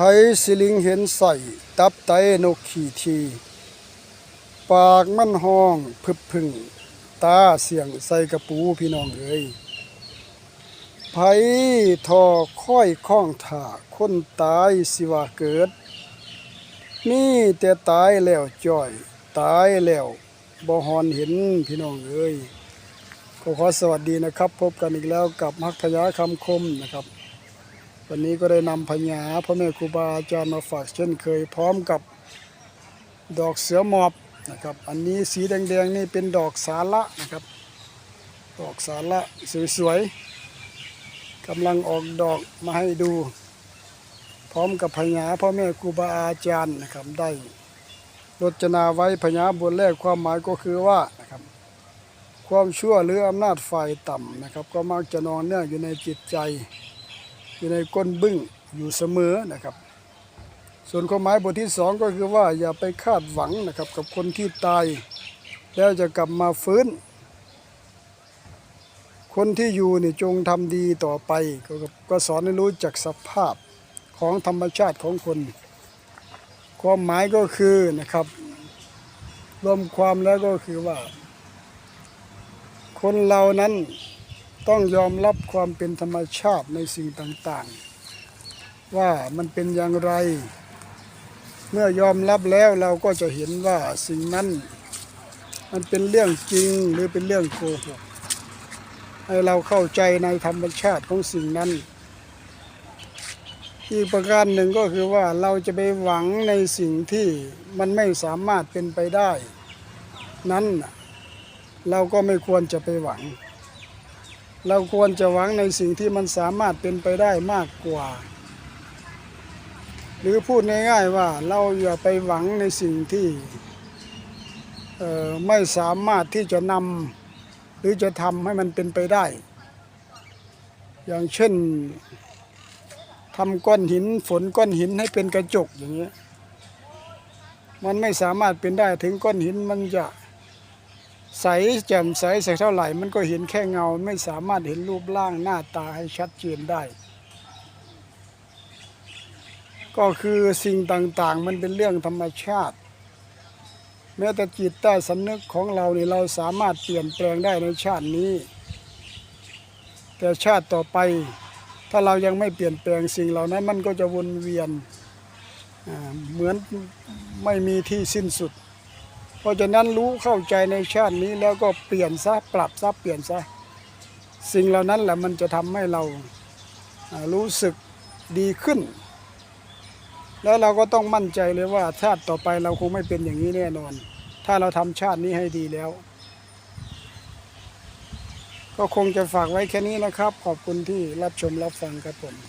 ไผสิลิงเห็นใส่ตับไตนกขี่ที ปากมันห้องพึบพึ่ง ตาเสียงใส่กระปูพี่น้องเอ้ยไผทอค่อยข้องถาคนตายสิว่าเกิดนี่แต่ตายแล้วจ่อย ตายแล้วบ่ฮอนเห็นพี่น้องเอ้ยก็ขอสวัสดีนะครับ พบกันอีกแล้วกับมักพยาคำคมนะครับ วันนี้ก็ได้นำพญาพ่อแม่ครูบาอาจารย์มาฝากเช่นเคยพร้อมกับดอกเสือหมอบนะครับ อันนี้สีแดงๆนี่เป็นดอกสาระนะครับ ดอกสาระสวยๆกำลังออกดอกมาให้ดู พร้อมกับพญาพ่อแม่ครูบาอาจารย์นะครับได้รจนาไว้พญาบนแรกความหมายก็คือว่านะครับความชั่วหรืออำนาจฝ่ายต่ำนะครับ ก็มักจะนอนเนื่องอยู่ในจิตใจ อยู่ในก้นบึ้งอยู่เสมอนะครับ ส่วนความหมายบทที่สองก็คือว่าอย่าไปคาดหวังนะครับกับคนที่ตาย แล้วจะกลับมาฟื้น คนที่อยู่นี่จงทำดีต่อไปก็ก็สอนให้รู้จักสภาพของธรรมชาติของคน ความหมายก็คือนะครับ รวมความแล้วก็คือว่า คนเรานั้น ต้องยอมรับความเป็นธรรมชาติในสิ่งต่างๆ ว่ามันเป็นอย่างไร เมื่อยอมรับแล้วเราก็จะเห็นว่าสิ่งนั้น มันเป็นเรื่องจริงหรือเป็นเรื่องโกหกให้เราเข้าใจในธรรมชาติของสิ่งนั้น อีกประการหนึ่งก็คือว่าเราจะไปหวังในสิ่งที่มันไม่สามารถเป็นไปได้ นั้นเราก็ไม่ควรจะไปหวัง เราควรจะหวังในสิ่งที่มันสามารถเป็นไปได้มากกว่า หรือพูดง่ายๆว่าเราอย่าไปหวังในสิ่งที่ไม่สามารถที่จะนำหรือจะทำให้มันเป็นไปได้ อย่างเช่นทำก้อนหินฝนก้อนหินให้เป็นกระจกอย่างเงี้ยมันไม่สามารถเป็นได้ถึงก้อนหินมันจะ ใสแจ่มใสสักเท่าไหร่ มันก็เห็นแค่เงาไม่สามารถเห็นรูปร่างหน้าตาให้ชัดเจนได้ ก็คือสิ่งต่างๆ มันเป็นเรื่องธรรมชาติ แม้แต่จิตใต้สำนึกของเราเนี่ยเราสามารถเปลี่ยนแปลงได้ในชาตินี้ แต่ชาติต่อไป ถ้าเรายังไม่เปลี่ยนแปลงสิ่งเหล่านั้นมันก็จะวนเวียนเหมือนไม่มีที่สิ้นสุด เพราะฉะนั้นรู้เข้าใจในชาตินี้แล้วก็เปลี่ยนซะปรับซะเปลี่ยนซะสิ่งเหล่านั้นแหละมันจะทำให้เรารู้สึกดีขึ้น แล้วเราก็ต้องมั่นใจเลยว่าชาติต่อไปเราคงไม่เป็นอย่างนี้แน่นอน ถ้าเราทำชาตินี้ให้ดีแล้ว ก็คงจะฝากไว้แค่นี้นะครับ ขอบคุณที่รับชมรับฟังครับผม